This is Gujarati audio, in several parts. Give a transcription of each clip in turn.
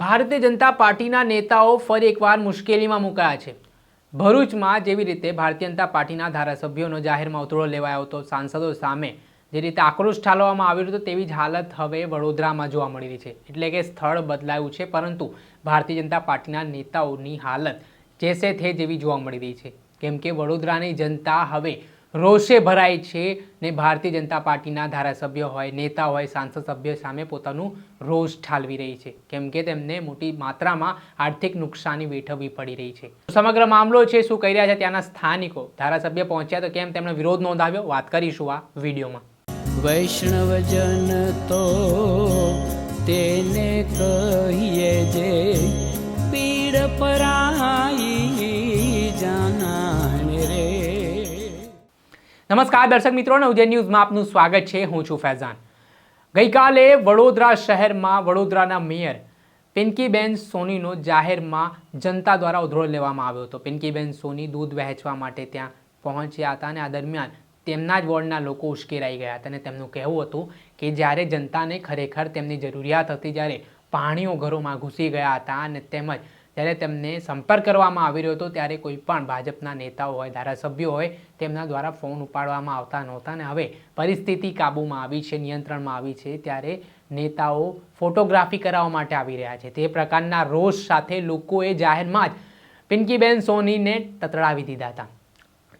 ભારતીય જનતા પાર્ટીના નેતાઓ ફરી એકવાર મુશ્કેલીમાં મુકાયા છે. ભરૂચમાં જેવી રીતે ભારતીય જનતા પાર્ટીના ધારાસભ્યોનો જાહેરમાં ઉતરો લેવાયો હતો, સાંસદો સામે જે રીતે આક્રોશ ઠાલવવામાં આવ્યો હતો તેવી જ હાલત હવે વડોદરામાં જોવા મળી રહી છે. એટલે કે સ્થળ બદલાયું છે, પરંતુ ભારતીય જનતા પાર્ટીના નેતાઓની હાલત જેસે થે જેવી જોવા મળી રહી છે. કેમ કે વડોદરાની જનતા હવે રોષે ભરાય છે ને ભારતીય જનતા પાર્ટીના ધારાસભ્ય હોય, નેતા હોય, સાંસદ સભ્ય સામે પોતાનું રોષ ઠાલવી રહી છે. કેમ કે તેમને મોટી માત્રામાં આર્થિક નુકસાની વેઠવવી પડી રહી છે. સમગ્ર મામલો છે શું કહી રહ્યા છે ત્યાંના સ્થાનિકો? ધારાસભ્ય પહોંચ્યા તો કેમ તેમણે વિરોધ નોંધાવ્યો? વાત કરીશું આ વિડીયોમાં. વૈષ્ણવજન તો તેને કહીએ જે પીડ પરાઈ જાનાને રે નમસ્કાર દર્શક મિત્રો ઉદય ન્યૂઝમાં આપનું સ્વાગત છે. હું છું ફૈઝાન. ગઈકાલે વડોદરા શહેરમાં વડોદરાના મેયર પિંકીબેન સોનીનો જાહેરમાં જનતા દ્વારા ઉધડો લેવામાં આવ્યો હતો. પિંકીબેન સોની દૂધ વહેંચવા માટે ત્યાં પહોંચ્યા હતા અને આ દરમિયાન તેમના જ વોર્ડના લોકો ઉશ્કેરાઈ ગયા હતા અને તેમનું કહેવું હતું કે જ્યારે જનતાને ખરેખર તેમની જરૂરિયાત હતી જ્યારે પાણીઓ ઘરોમાં ઘૂસી ગયા હતા અને તેમજ જ્યારે તેમને સંપર્ક કરવામાં આવી રહ્યો હતો, ત્યારે કોઈ પણ ભાજપના નેતાઓ હોય, ધારાસભ્યો હોય, તેમના દ્વારા ફોન ઉપાડવામાં આવતા નહોતા અને હવે પરિસ્થિતિ કાબૂમાં આવી છે, નિયંત્રણમાં આવી છે, ત્યારે નેતાઓ ફોટોગ્રાફી કરાવવા માટે આવી રહ્યા છે. તે પ્રકારના રોષ સાથે લોકોએ જાહેરમાં જ પિંકીબેન સોનીને તતડાવી દીધા હતા.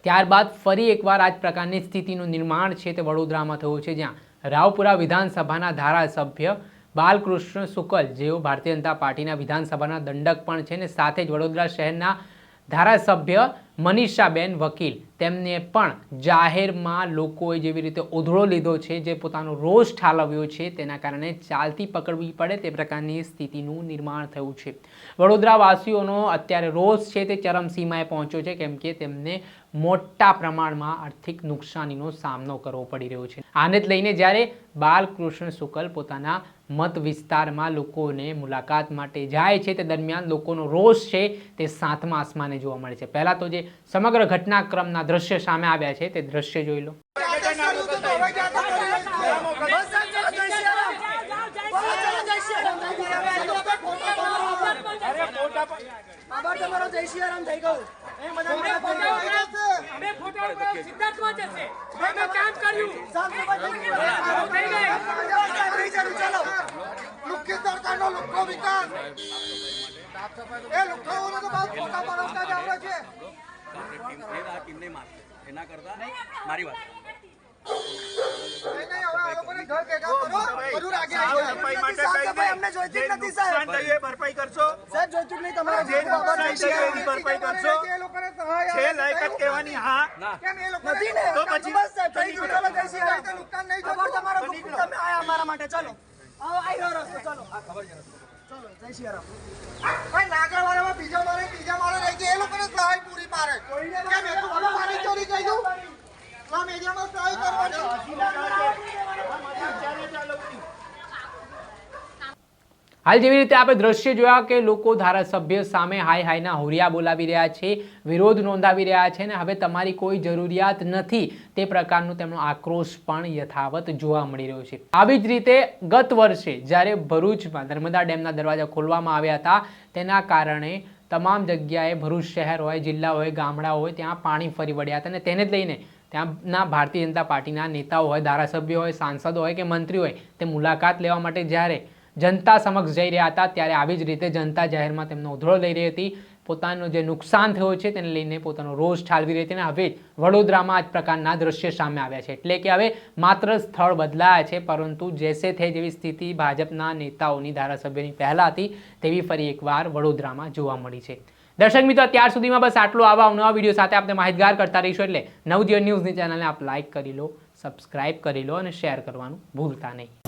ત્યારબાદ ફરી એકવાર આ જ પ્રકારની સ્થિતિનું નિર્માણ છે તે વડોદરામાં થયું છે, જ્યાં રાવપુરા વિધાનસભાના ધારાસભ્ય બાલકૃષ્ણ શુકલ જેઓ ભારતીય જનતા પાર્ટીના વિધાનસભાના દંડક પણ છે ને સાથે જ વડોદરા શહેરના ધારાસભ્ય મનીષાબેન વકીલ. તેમને પણ જાહેરમાં લોકોએ જેવી રીતે ઉધળો લીધો છે, જે પોતાનો રોષ ઠાલવ્યો છે, તેના કારણે ચાલતી પકડવી પડે તે પ્રકારની સ્થિતિનું નિર્માણ થયું છે. વડોદરાવાસીઓનો અત્યારે રોષ છે તે ચરમસીમાએ પહોંચ્યો છે, કેમ કે તેમને મોટા પ્રમાણમાં આર્થિક નુકસાનીનો સામનો કરવો પડી રહ્યો છે. આને જ લઈને જ્યારે બાલકૃષ્ણ શુકલ પોતાના મત વિસ્તારમાં લોકોને મુલાકાત માટે જાય છે, તે દરમિયાન લોકોનો રોષ છે તે સાતમા આસમાને જોવા મળે છે. પહેલાં તો જે સમગ્ર ઘટનાક્રમના દ્રશ્ય સામે આવ્યા છે તે દ્રશ્ય જોઈ લો. આભાર તમારો લુખ્ખી વિકાસ. એના કરતા મારી વાત નહીં, નહીં, આ લોકોને ઘર ભેગા કરો. બધું રાગે આવી જાય. સાફ સફાઈ અમને જોઈતી જ નથી, સાહેબ. ભરપાઈ કરશો સાહેબ, જોઈતું નહીં તમારે. જે બાબા નુકસાન જય થયું સિયારામ. એની ભરપાઈ કરશો. એ લોકોને છે આવે. લાયકાત કહેવાની હા કેમ એ લોકોને- નથી ને? તો પછી- બસ સાહેબ, થઈ ગયું. ચાલો, જય સિયારામ. નુકસાન નહીં જોતું. તમારો દુઃખ તમે આયા અમારા માટે ચાલો આવો, આઈ રહ્યો રસ્તો, ચાલો ચાલો, જય સિયારામ. ભાઈ, નાગરવાડામાં બીજા માળે, બીજા માળે રહી ગયા. એ લોકોને સહાય પૂરી પાડે. કેમ એ તો બધું મારી ચોરી કર્યું? આ મેડિયામાં સહાય કરવાની. હાલ જેવી રીતે આપણે દ્રશ્ય જોયા કે લોકો ધારાસભ્ય સામે હાય હાયના હુરિયા બોલાવી રહ્યા છે, વિરોધ નોંધાવી રહ્યા છે ને હવે તમારી કોઈ જરૂરિયાત નથી તે પ્રકારનું તેમનો આક્રોશ પણ યથાવત જોવા મળી રહ્યો છે. આવી જ રીતે ગત વર્ષે જ્યારે ભરૂચમાં નર્મદા ડેમના દરવાજા ખોલવામાં આવ્યા હતા, તેના કારણે તમામ જગ્યાએ ભરૂચ શહેર હોય, જિલ્લા હોય, ગામડા હોય, ત્યાં પાણી ફરી વળ્યા હતા અને તેને જ લઈને ત્યાંના ભારતીય જનતા પાર્ટીના નેતાઓ હોય, ધારાસભ્યો હોય, સાંસદો હોય કે મંત્રી હોય તે મુલાકાત લેવા માટે જ્યારે જનતા સમક્ષ જઈ રહ્યા હતા, ત્યારે આવી જ રીતે જનતા જાહેરમાં તેમનો ઉધળો લઈ રહી હતી. પોતાનું જે નુકસાન થયું છે, તેને લઈને પોતાનો રોષ ઠાલવી રહી હતી અને હવે વડોદરામાં આ પ્રકારના દ્રશ્ય સામે આવ્યા છે. એટલે કે હવે માત્ર સ્થળ બદલાયા છે, પરંતુ જેસે થઈ જેવી સ્થિતિ ભાજપના નેતાઓની ધારાસભ્યની પહેલાં હતી, તેવી ફરી એકવાર વડોદરામાં જોવા મળી છે. દર્શક મિત્રો, અત્યાર સુધીમાં બસ આટલું. આવા નવા વીડિયો સાથે આપણે માહિતગાર કરતા રહીશું એટલે નવજીવન ન્યૂઝની ચેનલને આપ લાઇક કરી લો, સબસ્ક્રાઇબ કરી લો અને શેર કરવાનું ભૂલતા નહીં.